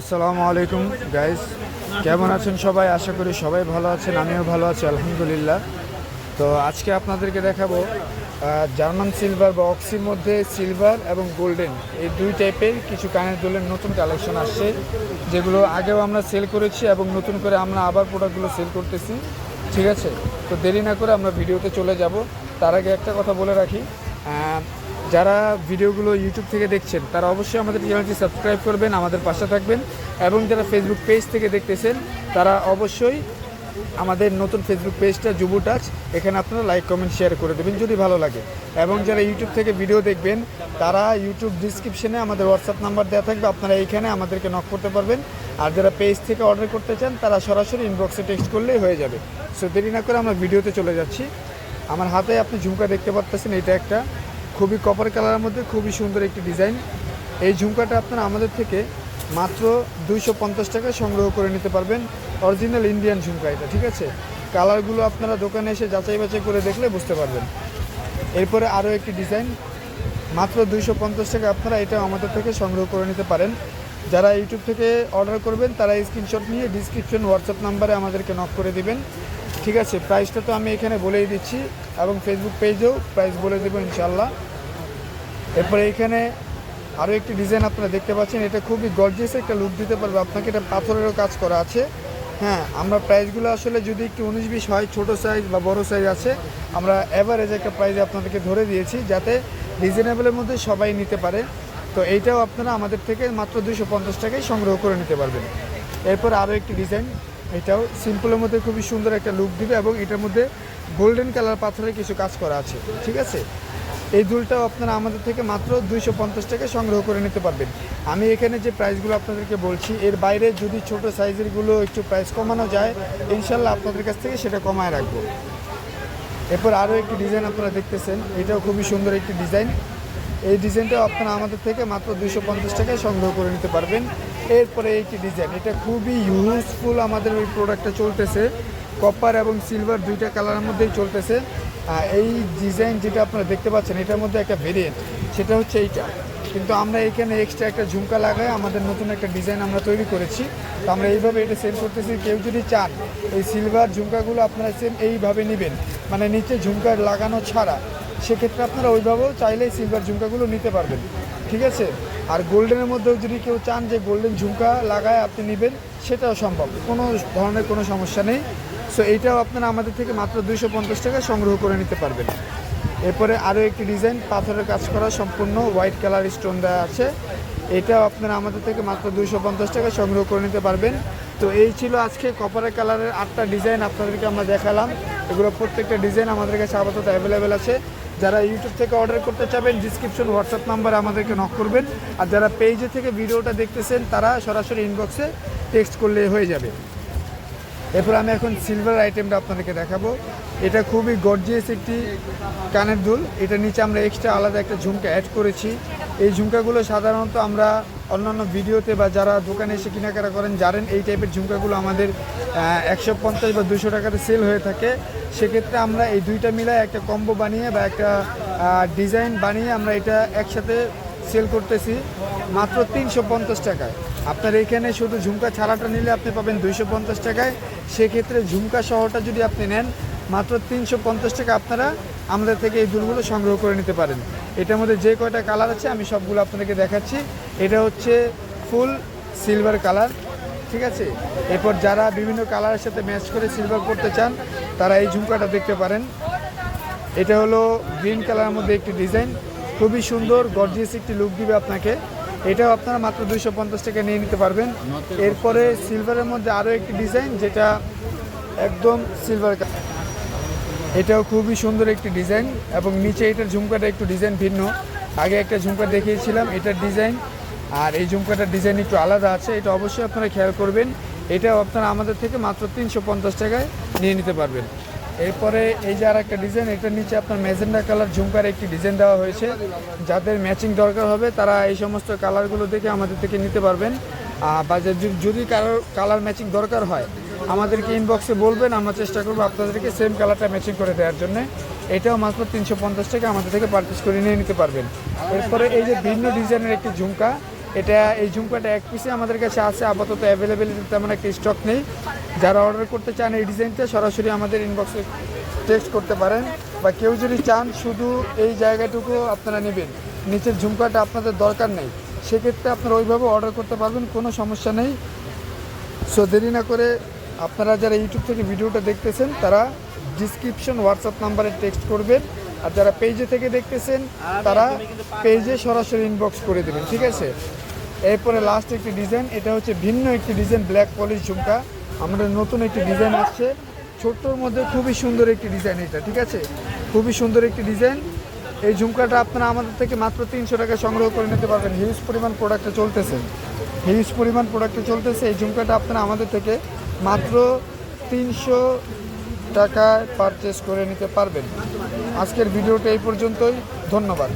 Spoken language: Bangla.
আসসালামু আলাইকুম গাইস কেমন আছেন সবাই? আশা করি সবাই ভালো আছেন, আমিও ভালো আছি, আলহামদুলিল্লাহ। তো আজকে আপনাদেরকে দেখাবো জার্মান সিলভার বা অক্সির মধ্যে সিলভার এবং গোল্ডেন এই দুই টাইপের কিছু কানের দুলের নতুন কালেকশন আসছে, যেগুলো আগেও আমরা সেল করেছি এবং নতুন করে আমরা আবার প্রোডাক্টগুলো সেল করতেছি। ঠিক আছে? তো দেরি না করে আমরা ভিডিওতে চলে যাব। তার আগে একটা কথা বলে রাখি যারা ভিডিওগুলো ইউটিউব থেকে দেখছেন, তারা অবশ্যই আমাদের চ্যানেলটি সাবস্ক্রাইব করবেন, আমাদের পাশে থাকবেন এবং যারা ফেসবুক পেজ থেকে দেখতেছেন, তারা অবশ্যই আমাদের নতুন ফেসবুক পেজটা যুবু টাচ এখানে আপনারা লাইক কমেন্ট শেয়ার করে দেবেন যদি ভালো লাগে। এবং যারা ইউটিউব থেকে ভিডিও দেখবেন, তারা ইউটিউব ডিসক্রিপশনে আমাদের হোয়াটসঅ্যাপ নাম্বার দেওয়া থাকবে, আপনারা এইখানে আমাদেরকে নক করতে পারবেন। আর যারা পেজ থেকে অর্ডার করতে চান, তারা সরাসরি ইনবক্সে টেক্সট করলেই হয়ে যাবে। সো দেরি না করে আমরা ভিডিওতে চলে যাচ্ছি। আমার হাতে আপনি ঝুমকা দেখতে পারতেছেন, এটা একটা। খুবই কপার কালারের মধ্যে খুবই সুন্দর একটি ডিজাইন এই ঝুমকাটা আপনারা আমাদের থেকে মাত্র দুইশো পঞ্চাশ টাকায় সংগ্রহ করে নিতে পারবেন। অরিজিনাল ইন্ডিয়ান ঝুমকা এটা, ঠিক আছে? কালারগুলো আপনারা দোকানে এসে যাচাই বাছাই করে দেখলে বুঝতে পারবেন। এরপরে আরও একটি ডিজাইন মাত্র দুইশো পঞ্চাশ টাকা আপনারা এটা আমাদের থেকে সংগ্রহ করে নিতে পারেন। যারা ইউটিউব থেকে অর্ডার করবেন, তারা স্ক্রিনশট নিয়ে ডিসক্রিপশন হোয়াটসঅ্যাপ নাম্বারে আমাদেরকে নক করে দিবেন। ঠিক আছে প্রাইসটা তো আমি এখানে বলেই দিচ্ছি এবং ফেসবুক পেজেও প্রাইস বলে দেবো ইনশাল্লাহ এরপরে এখানে আরও একটি ডিজাইন আপনারা দেখতে পাচ্ছেন, এটা খুবই গর্জিয়াস একটা লুক দিতে পারবে। আপনাকে এটা পাথরেরও কাজ করা আছে। হ্যাঁ আমরা প্রাইসগুলো আসলে যদি একটু উনিশ বিশ হয়, ছোটো সাইজ বা বড় সাইজ আছে, আমরা অ্যাভারেজ একটা প্রাইস আপনাদেরকে ধরে দিয়েছি যাতে রিজনেবলের মধ্যে সবাই নিতে পারে। তো এইটাও আপনারা আমাদের থেকে মাত্র দুইশো পঞ্চাশ টাকায় সংগ্রহ করে নিতে পারবেন। এরপর আরও একটি ডিজাইন এটাও সিম্পলের মধ্যে খুবই সুন্দর একটা লুক দিবে এবং এটার মধ্যে গোল্ডেন কালার পাথরের কিছু কাজ করা আছে, ঠিক আছে? এই দুলটাও আপনারা আমাদের থেকে মাত্র দুইশো পঞ্চাশ টাকায় সংগ্রহ করে নিতে পারবেন। আমি এখানে যে প্রাইসগুলো আপনাদেরকে বলছি, এর বাইরে যদি ছোট সাইজেরগুলো একটু প্রাইস কমানো যায়, ইনশাল্লাহ আপনাদের কাছ থেকে সেটা কমায় রাখব। এরপর আরও একটি ডিজাইন আপনারা দেখতেছেন, এটাও খুবই সুন্দর একটি ডিজাইন এই ডিজাইনটা আপনারা আমাদের থেকে মাত্র দুশো পঞ্চাশ টাকায় সংগ্রহ করে নিতে পারবেন। এরপরে একটি ডিজাইন, এটা খুবই ইউজফুল আমাদের ওই প্রোডাক্টটা চলতেছে। কপার এবং সিলভার দুইটা কালারের মধ্যেই চলতেছে। আর এই ডিজাইন যেটা আপনারা দেখতে পাচ্ছেন, এটার মধ্যে একটা ভেরিয়েন্ট সেটা হচ্ছে এইটা। কিন্তু আমরা এখানে এক্সট্রা একটা ঝুমকা লাগাই আমাদের নতুন একটা ডিজাইন আমরা তৈরি করেছি। তো আমরা এইভাবে এটা সেল করতেছি। কেউ যদি চান, এই সিলভার ঝুমকাগুলো আপনারা সেম এইভাবে নেবেন। মানে নিচে ঝুমকা লাগানো ছাড়া। সেক্ষেত্রে আপনারা ওইভাবেও চাইলেই সিলভার ঝুমকাগুলো নিতে পারবেন, ঠিক আছে? আর গোল্ডেনের মধ্যেও যদি কেউ চান যে গোল্ডেন ঝুমকা লাগায় আপনি নেবেন, সেটাও সম্ভব। কোনো ধরনের কোনো সমস্যা নেই। সো এইটাও আপনারা আমাদের থেকে মাত্র দুইশো পঞ্চাশ টাকা সংগ্রহ করে নিতে পারবেন। এরপরে আরও একটি ডিজাইন পাথরের কাজ করা সম্পূর্ণ হোয়াইট কালার স্টোন দেওয়া আছে। এটাও আপনারা আমাদের থেকে মাত্র দুইশো পঞ্চাশ টাকা সংগ্রহ করে নিতে পারবেন। তো, এই ছিল আজকে কপারের কালারের আটটা ডিজাইন আপনাদেরকে আমরা দেখালাম। এগুলো প্রত্যেকটা ডিজাইন আমাদের কাছে আপাতত অ্যাভেলেবেল আছে। যারা ইউটিউব থেকে অর্ডার করতে চাবেন ডিসক্রিপশন হোয়াটসঅ্যাপ নাম্বারে আমাদেরকে নক করবেন। আর যারা পেজে থেকে ভিডিওটা দেখতেছেন, তারা সরাসরি ইনবক্সে টেক্সট করলে হয়ে যাবে। এরপর আমি এখন সিলভার আইটেমটা আপনাদেরকে দেখাবো। এটা খুবই গর্জিয়াস একটি কানের দুল। এটা নিচে আমরা এক্সট্রা আলাদা একটা ঝুমকা অ্যাড করেছি। এই ঝুমকাগুলো সাধারণত আমরা অন্যান্য ভিডিওতে বা যারা দোকানে এসে কেনাকাটা করেন জানেন, এই টাইপের ঝুমকাগুলো আমাদের একশো পঞ্চাশ বা দুশো টাকাতে সেল হয়ে থাকে। সেক্ষেত্রে আমরা এই দুইটা মিলায় একটা কম্বো বানিয়ে বা একটা ডিজাইন বানিয়ে আমরা এটা একসাথে সেল করতেছি, মাত্র তিনশো পঞ্চাশ টাকায়। আপনার এখানে শুধু ঝুমকা ছাড়াটা নিলে আপনি পাবেন দুইশো পঞ্চাশ টাকায়। সেক্ষেত্রে ঝুমকা সহটা যদি আপনি নেন, মাত্র তিনশো পঞ্চাশ টাকা আপনারা আমাদের থেকে এই দুলগুলো সংগ্রহ করে নিতে পারেন। এটার মধ্যে যে কয়টা কালার আছে, আমি সবগুলো আপনাদেরকে দেখাচ্ছি। এটা হচ্ছে ফুল সিলভার কালার, ঠিক আছে? এরপর যারা বিভিন্ন কালারের সাথে ম্যাচ করে সিলভার করতে চান, তারা এই ঝুমকাটা দেখতে পারেন। এটা হলো গ্রিন কালারের মধ্যে একটি ডিজাইন। খুবই সুন্দর, গর্জিয়াস একটি লুক দিবে আপনাকে। এটাও আপনারা মাত্র দুইশো পঞ্চাশ টাকা নিয়ে নিতে পারবেন। এরপরে সিলভারের মধ্যে আরও একটি ডিজাইন, যেটা একদম সিলভার এটাও খুবই সুন্দর একটি ডিজাইন এবং নিচে এটার ঝুমকাটা একটু ডিজাইন ভিন্ন। আগে একটা ঝুমকা দেখিয়েছিলাম, এটার ডিজাইন। আর এই ঝুমকাটার ডিজাইন একটু আলাদা আছে, এটা অবশ্যই আপনারা খেয়াল করবেন। এটাও আপনারা আমাদের থেকে মাত্র তিনশো পঞ্চাশ টাকায় নিয়ে নিতে পারবেন। এরপরে এই যে আর একটা ডিজাইন, এটার নিচে আপনার ম্যাজেন্ডা কালার ঝুমকার একটি ডিজাইন দেওয়া হয়েছে। যাদের ম্যাচিং দরকার হবে, তারা এই সমস্ত কালারগুলো দেখে আমাদের থেকে নিতে পারবেন। বা যদি কারোর কালার ম্যাচিং দরকার হয় আমাদেরকে ইনবক্সে বলবেন, আমরা চেষ্টা করব আপনাদেরকে সেম কালারটা ম্যাচিং করে দেওয়ার জন্য। এটাও মাত্র তিনশো পঞ্চাশ টাকা আমাদের থেকে পারচেস করে নিয়ে নিতে পারবেন। এরপরে এই যে ভিন্ন ডিজাইনের একটি ঝুমকা, এটা এই ঝুমকাটা এক পিসে আমাদের কাছে আছে, আপাতত অ্যাভেলেবেলিটি তেমন একটা স্টক নেই। যারা অর্ডার করতে চান এই ডিজাইনটা সরাসরি আমাদের ইনবক্সে টেক্সট করতে পারেন। বা কেউ যদি চান শুধু এই জায়গাটুকু আপনারা নেবেন, নিচের ঝুমকাটা আপনাদের দরকার নেই। সেক্ষেত্রে আপনারা ওইভাবে অর্ডার করতে পারবেন, কোনো সমস্যা নেই। সো দেরি না করে আপনারা যারা ইউটিউব থেকে ভিডিওটা দেখতেছেন, তারা ডিসক্রিপশন হোয়াটসঅ্যাপ নাম্বারে টেক্সট করবেন। আর যারা পেজে থেকে দেখতেছেন, তারা পেজে সরাসরি ইনবক্স করে দেবেন, ঠিক আছে? এরপরে লাস্ট একটি ডিজাইন এটা হচ্ছে ভিন্ন একটি ডিজাইন ব্ল্যাক পলিশ ঝুমকা। আমাদের নতুন একটি ডিজাইন আসছে। ছোট্টর মধ্যে খুবই সুন্দর একটি ডিজাইন এটা, ঠিক আছে? খুবই সুন্দর একটি ডিজাইন এই ঝুমকাটা আপনারা আমাদের থেকে মাত্র তিনশো টাকা সংগ্রহ করে নিতে পারবেন। হিউজ পরিমাণ প্রোডাক্টে চলতেছে। হিউজ পরিমাণ প্রোডাক্টে চলতেছে। এই ঝুমকাটা আপনারা আমাদের থেকে মাত্র তিনশো টাকায় পারচেস করে নিতে পারবেন। আজকের ভিডিওটা এই পর্যন্তই। ধন্যবাদ।